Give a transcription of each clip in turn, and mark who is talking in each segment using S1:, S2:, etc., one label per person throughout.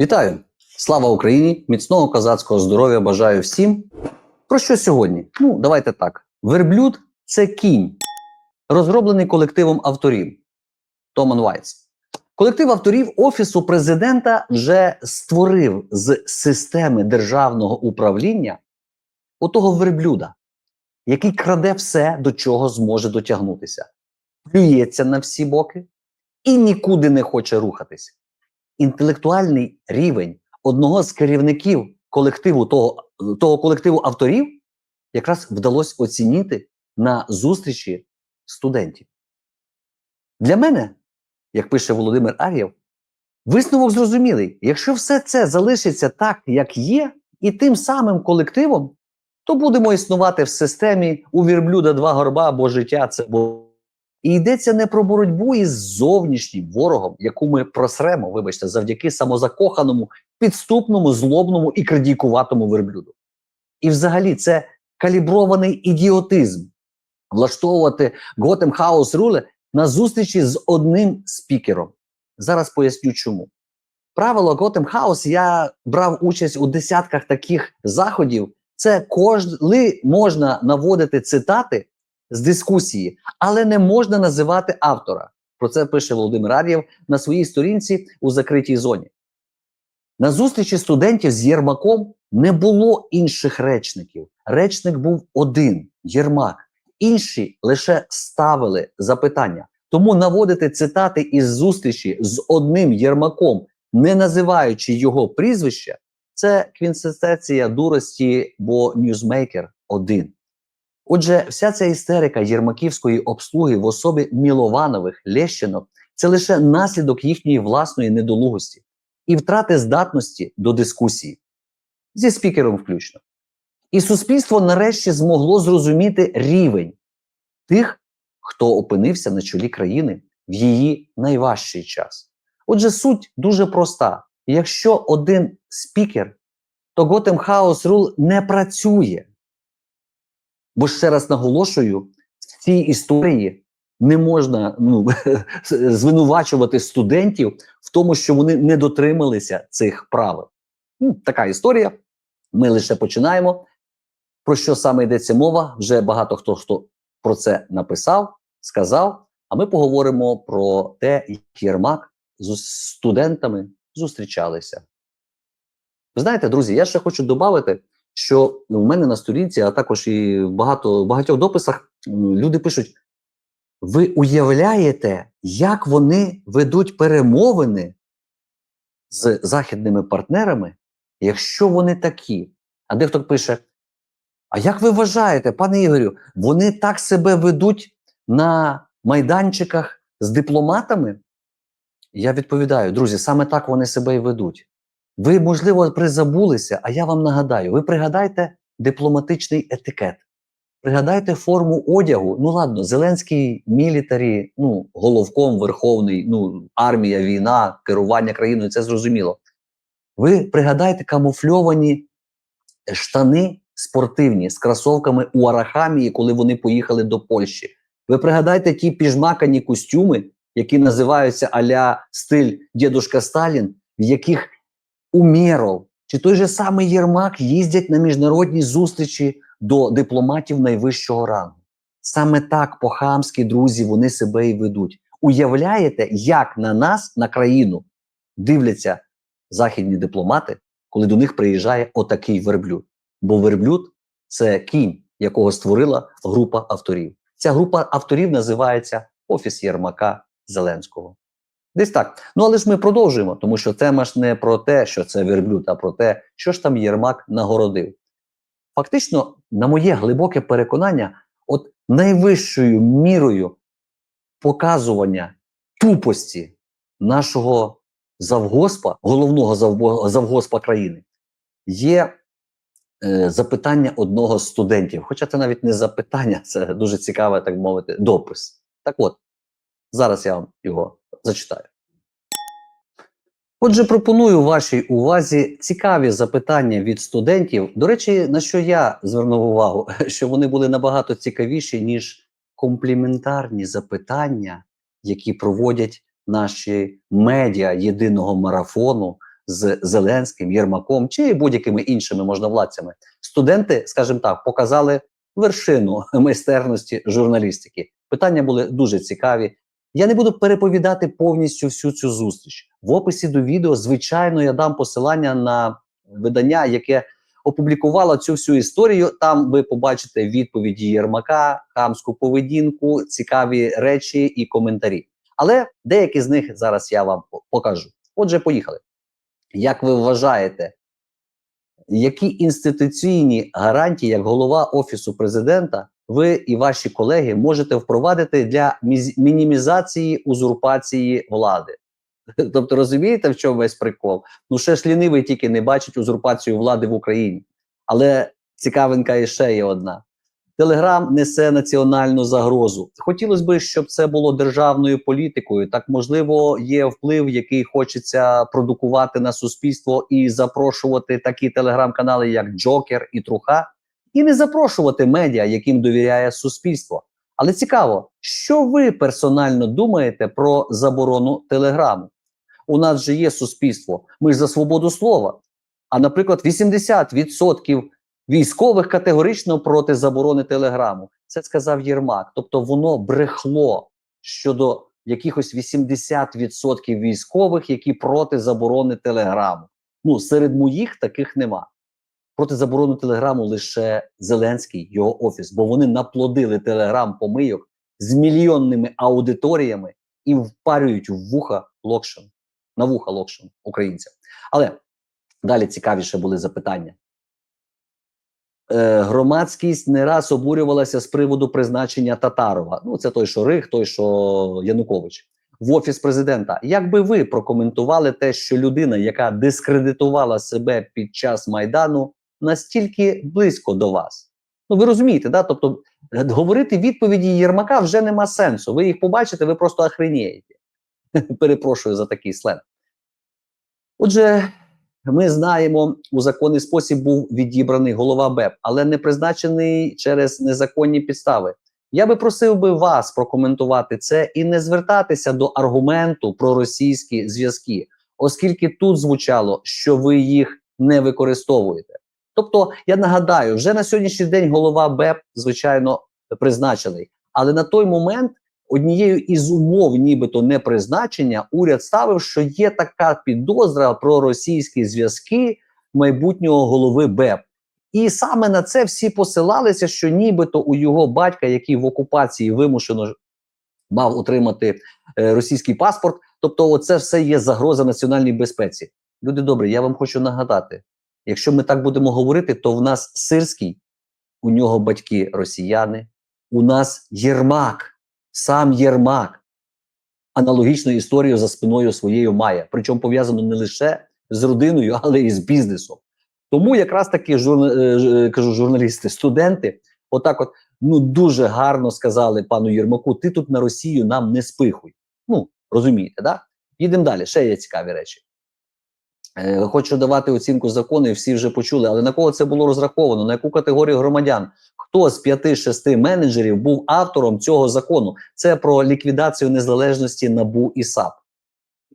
S1: Вітаю! Слава Україні! Міцного козацького здоров'я бажаю всім. Про що сьогодні? Ну, давайте так. Верблюд це кінь, розроблений колективом авторів Томан Вайтс. Колектив авторів Офісу президента вже створив з системи державного управління отого верблюда, який краде все, до чого зможе дотягнутися, плюється на всі боки і нікуди не хоче рухатись інтелектуальний рівень одного з керівників колективу того, того колективу авторів якраз вдалося оцінити на зустрічі студентів. Для мене, як пише Володимир Ар'єв, висновок зрозумілий: якщо все це залишиться так, як є, і тим самим колективом, то будемо існувати в системі у вірблюда два горба, бо життя це бо. І йдеться не про боротьбу із зовнішнім ворогом, яку ми просремо, вибачте, завдяки самозакоханому, підступному, злобному і крадійкуватому верблюду. І взагалі це калібрований ідіотизм влаштовувати Готем Хаус Руле на зустрічі з одним спікером. Зараз поясню чому. Правило Готем Хаус я брав участь у десятках таких заходів. Це коли можна наводити цитати з дискусії, але не можна називати автора. Про це пише Володимир Ар'єв на своїй сторінці у закритій зоні. На зустрічі студентів з Єрмаком не було інших речників. Речник був один Єрмак. Інші лише ставили запитання. Тому наводити цитати із зустрічі з одним Єрмаком, не називаючи його прізвище, це квінсистеція дурості, бо ньюзмейкер один. Отже, вся ця істерика єрмаківської обслуги в особі Мілованових Лещинок це лише наслідок їхньої власної недолугості і втрати здатності до дискусії зі спікером включно. І суспільство нарешті змогло зрозуміти рівень тих, хто опинився на чолі країни в її найважчий час. Отже, суть дуже проста: якщо один спікер, то Gotham House Rule не працює. Бо ще раз наголошую, в цій історії не можна ну, звинувачувати студентів в тому, що вони не дотрималися цих правил. Ну, така історія. Ми лише починаємо. Про що саме йдеться мова? Вже багато хто хто про це написав, сказав. А ми поговоримо про те, як Єрмак з студентами зустрічалися. Ви знаєте, друзі, я ще хочу додати, що в мене на сторінці, а також і в багато, багатьох дописах люди пишуть: ви уявляєте, як вони ведуть перемовини з західними партнерами, якщо вони такі? А дехто пише: А як ви вважаєте, пане Ігорю, вони так себе ведуть на майданчиках з дипломатами? Я відповідаю, друзі, саме так вони себе і ведуть. Ви, можливо, призабулися, а я вам нагадаю: ви пригадайте дипломатичний етикет, пригадайте форму одягу. Ну ладно, Зеленський мілітарі, ну, головком верховний, ну, армія, війна, керування країною це зрозуміло. Ви пригадайте камуфльовані штани спортивні з кросовками у Арахамії, коли вони поїхали до Польщі. Ви пригадайте ті піжмакані костюми, які називаються аля стиль дідушка Сталін, в яких Умєров чи той же самий Єрмак їздять на міжнародні зустрічі до дипломатів найвищого рангу. Саме так по-хамськи, друзі, вони себе і ведуть. Уявляєте, як на нас, на країну, дивляться західні дипломати, коли до них приїжджає отакий верблюд. Бо верблюд це кінь, якого створила група авторів. Ця група авторів називається Офіс Єрмака Зеленського. Десь так. Ну але ж ми продовжуємо, тому що тема ж не про те, що це верблюд, а про те, що ж там Єрмак нагородив. Фактично, на моє глибоке переконання, от найвищою мірою показування тупості нашого завгоспа, головного завгоспа країни, є е, запитання одного з студентів. Хоча це навіть не запитання, це дуже цікаве, так мовити, допис. Так от, зараз я вам його зачитаю. Отже, пропоную вашій увазі цікаві запитання від студентів. До речі, на що я звернув увагу, що вони були набагато цікавіші, ніж компліментарні запитання, які проводять наші медіа єдиного марафону з Зеленським, Єрмаком чи будь-якими іншими можновладцями. Студенти, скажімо так, показали вершину майстерності журналістики. Питання були дуже цікаві. Я не буду переповідати повністю всю цю зустріч. В описі до відео, звичайно, я дам посилання на видання, яке опублікувало цю всю історію. Там ви побачите відповіді Єрмака, хамську поведінку, цікаві речі і коментарі. Але деякі з них зараз я вам покажу. Отже, поїхали. Як ви вважаєте, які інституційні гарантії, як голова офісу президента, ви і ваші колеги можете впровадити для мінімізації узурпації влади? Тобто, розумієте, в чому весь прикол? Ну, ще ж лінивий тільки не бачить узурпацію влади в Україні. Але цікавинка іще є одна. Телеграм несе національну загрозу. Хотілося б, щоб це було державною політикою. Так можливо, є вплив, який хочеться продукувати на суспільство і запрошувати такі телеграм-канали, як Джокер і Труха, і не запрошувати медіа, яким довіряє суспільство. Але цікаво, що ви персонально думаєте про заборону телеграму? У нас же є суспільство. Ми ж за свободу слова. А наприклад, 80% військових категорично проти заборони телеграму. Це сказав Єрмак. Тобто воно брехло щодо якихось 80% військових, які проти заборони телеграму. Ну, серед моїх таких нема. Проти заборони телеграму лише Зеленський, його офіс, бо вони наплодили телеграм помийок з мільйонними аудиторіями і впарюють в вуха локшин, на вуха локшин українцям. Але далі цікавіше були запитання. Е, громадськість не раз обурювалася з приводу призначення Татарова. Ну, це той, що Рих, той, що Янукович, в офіс президента. Як би ви прокоментували те, що людина, яка дискредитувала себе під час майдану, настільки близько до вас? Ну, ви розумієте, да? Тобто, е, говорити відповіді Єрмака вже нема сенсу. Ви їх побачите, ви просто охренієте. Перепрошую за такий сленг. Отже, ми знаємо, у законний спосіб був відібраний голова БЕП, але не призначений через незаконні підстави. Я би просив би вас прокоментувати це і не звертатися до аргументу про російські зв'язки, оскільки тут звучало, що ви їх не використовуєте. Тобто, я нагадаю, вже на сьогоднішній день голова БЕП, звичайно, призначений, але на той момент однією із умов, нібито не призначення, уряд ставив, що є така підозра про російські зв'язки майбутнього голови БЕП. І саме на це всі посилалися, що нібито у його батька, який в окупації вимушено мав отримати е, російський паспорт, тобто, оце все є загроза національній безпеці. Люди добрі, я вам хочу нагадати: якщо ми так будемо говорити, то в нас сирський, у нього батьки росіяни, у нас Єрмак, сам Єрмак аналогічну історію за спиною своєю має. Причому пов'язано не лише з родиною, але і з бізнесом. Тому якраз таки журна, е, е, кажу, журналісти, студенти, отак, от ну дуже гарно сказали пану Єрмаку: ти тут на Росію нам не спихуй. Ну розумієте, да? Їдемо далі. Ще є цікаві речі. Е, хочу давати оцінку закону, і всі вже почули. Але на кого це було розраховано? На яку категорію громадян? Хто з п'яти-шести менеджерів був автором цього закону? Це про ліквідацію незалежності НАБУ і САП.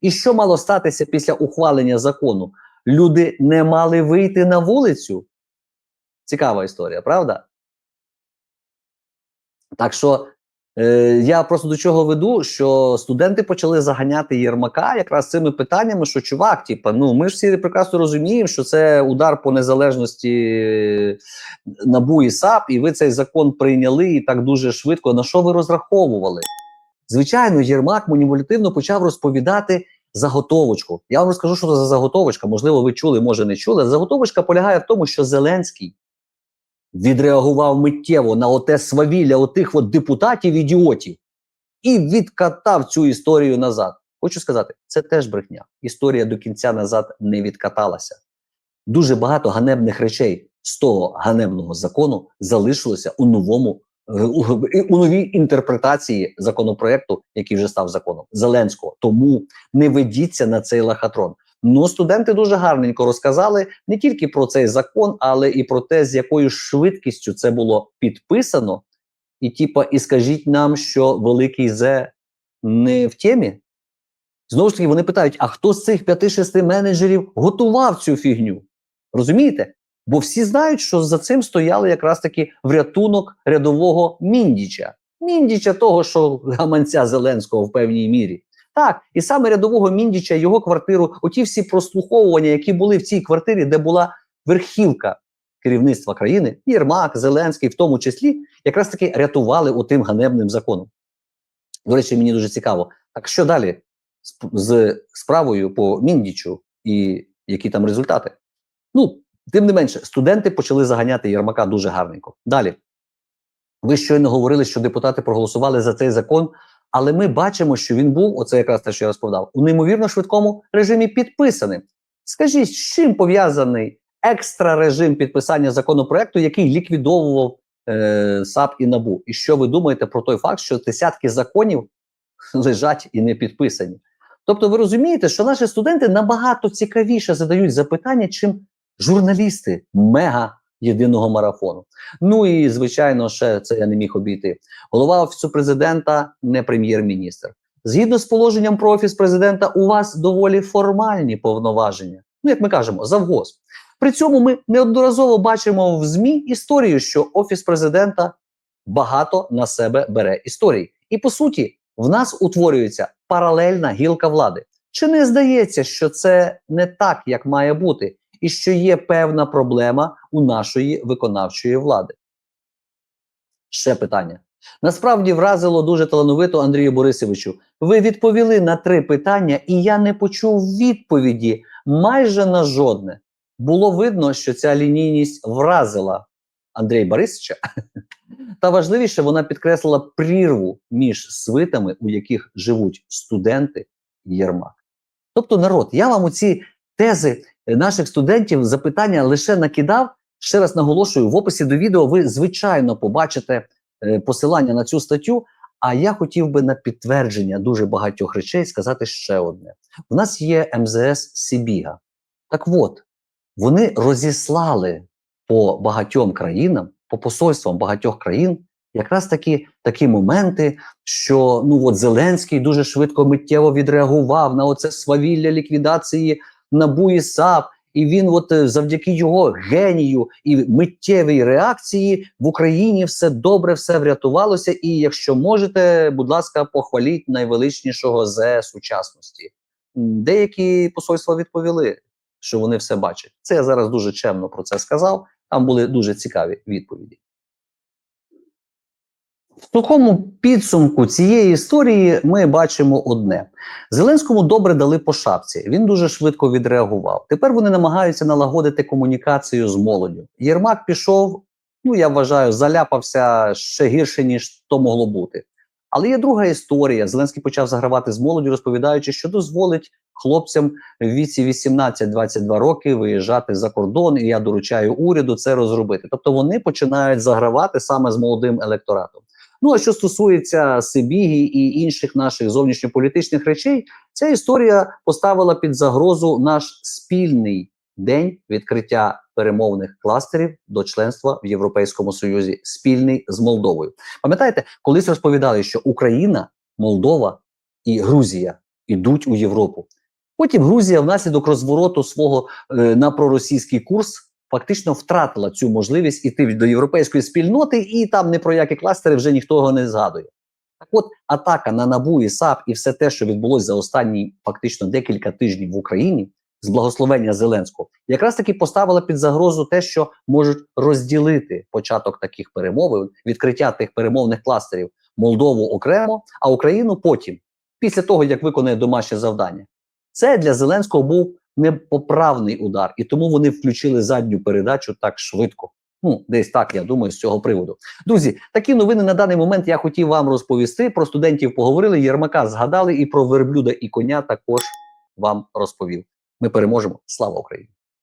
S1: І що мало статися після ухвалення закону? Люди не мали вийти на вулицю. Цікава історія, правда? Так що е, я просто до чого веду, що студенти почали заганяти Єрмака якраз цими питаннями, що чувак, типа, ну ми ж всі прекрасно розуміємо, що це удар по незалежності е, НАБУ і САП, і ви цей закон прийняли і так дуже швидко. На що ви розраховували? Звичайно, Єрмак маніпулятивно почав розповідати заготовочку. Я вам розкажу, що це за заготовочка. Можливо, ви чули, може не чули. Заготовочка полягає в тому, що Зеленський відреагував миттєво на оте свавілля отих от депутатів-ідіотів і відкатав цю історію назад. Хочу сказати, це теж брехня. Історія до кінця назад не відкаталася. Дуже багато ганебних речей з того ганебного закону залишилося у новому е, у, у новій інтерпретації законопроекту, який вже став законом Зеленського. Тому не ведіться на цей лахатрон. Ну, студенти дуже гарненько розказали не тільки про цей закон, але і про те, з якою швидкістю це було підписано. І, типа, і скажіть нам, що великий Зе не в темі. Знову ж таки, вони питають: а хто з цих 5-6 менеджерів готував цю фігню? Розумієте? Бо всі знають, що за цим стояли якраз таки врятунок рядового Міндіча. Міндіча того, що гаманця Зеленського в певній мірі. Так, і саме рядового Міндіча, його квартиру, оті всі прослуховування, які були в цій квартирі, де була верхівка керівництва країни, Єрмак, Зеленський, в тому числі, якраз таки рятували отим ганебним законом. До речі, мені дуже цікаво. Так що далі з, справою по Міндічу і які там результати? Ну, тим не менше, студенти почали заганяти Єрмака дуже гарненько. Далі. Ви щойно говорили, що депутати проголосували за цей закон, але ми бачимо, що він був, оце якраз те, що я розповідав, у неймовірно швидкому режимі підписаним. Скажіть, з чим пов'язаний екстра режим підписання законопроекту, який ліквідовував е, САП і НАБУ? І що ви думаєте про той факт, що десятки законів лежать і не підписані? Тобто, ви розумієте, що наші студенти набагато цікавіше задають запитання, чим журналісти мега єдиного марафону. Ну і звичайно, ще це я не міг обійти. Голова офісу президента не прем'єр-міністр. Згідно з положенням про офіс президента, у вас доволі формальні повноваження. Ну, як ми кажемо, завгоз. При цьому ми неодноразово бачимо в ЗМІ історію, що офіс президента багато на себе бере історій. І по суті, в нас утворюється паралельна гілка влади. Чи не здається, що це не так, як має бути, і що є певна проблема у нашої виконавчої влади? Ще питання. Насправді вразило дуже талановито Андрію Борисовичу. Ви відповіли на три питання, і я не почув відповіді майже на жодне. Було видно, що ця лінійність вразила Андрія Борисовича, та важливіше, вона підкреслила прірву між свитами, у яких живуть студенти Єрмак. Тобто, народ, я вам оці тези наших студентів запитання лише накидав. Ще раз наголошую, в описі до відео ви звичайно побачите е, посилання на цю статтю. А я хотів би на підтвердження дуже багатьох речей сказати ще одне: у нас є МЗС Сібіга. Так от, вони розіслали по багатьом країнам, по посольствам багатьох країн, якраз такі такі моменти, що ну от Зеленський дуже швидко миттєво відреагував на оце свавілля ліквідації НАБУ і САП. І він, от е, завдяки його генію і миттєвій реакції в Україні все добре, все врятувалося. І якщо можете, будь ласка, похваліть найвеличнішого з сучасності. Деякі посольства відповіли, що вони все бачать. Це я зараз дуже чемно про це сказав. Там були дуже цікаві відповіді. В такому підсумку цієї історії ми бачимо одне: Зеленському добре дали по шапці. Він дуже швидко відреагував. Тепер вони намагаються налагодити комунікацію з молоддю. Єрмак пішов. Ну я вважаю, заляпався ще гірше ніж то могло бути. Але є друга історія. Зеленський почав загравати з молоддю, розповідаючи, що дозволить хлопцям в віці 18-22 роки виїжджати за кордон, і я доручаю уряду це розробити. Тобто вони починають загравати саме з молодим електоратом. Ну а що стосується Сибіги і інших наших зовнішньополітичних речей, ця історія поставила під загрозу наш спільний день відкриття перемовних кластерів до членства в Європейському Союзі, спільний з Молдовою. Пам'ятаєте, колись розповідали, що Україна, Молдова і Грузія йдуть у Європу. Потім Грузія, внаслідок розвороту свого е, на проросійський курс, фактично втратила цю можливість іти до європейської спільноти, і там не про які кластери вже ніхто не згадує. Так от атака на НАБУ і САП і все те, що відбулося за останні фактично декілька тижнів в Україні з благословення Зеленського, якраз таки поставила під загрозу те, що можуть розділити початок таких перемовин, відкриття тих перемовних кластерів Молдову окремо, а Україну потім, після того як виконає домашнє завдання. Це для Зеленського був непоправний удар, і тому вони включили задню передачу так швидко. Ну, десь так я думаю з цього приводу. Друзі, такі новини на даний момент я хотів вам розповісти. Про студентів поговорили. Єрмака згадали, і про верблюда і коня також вам розповів. Ми переможемо. Слава Україні!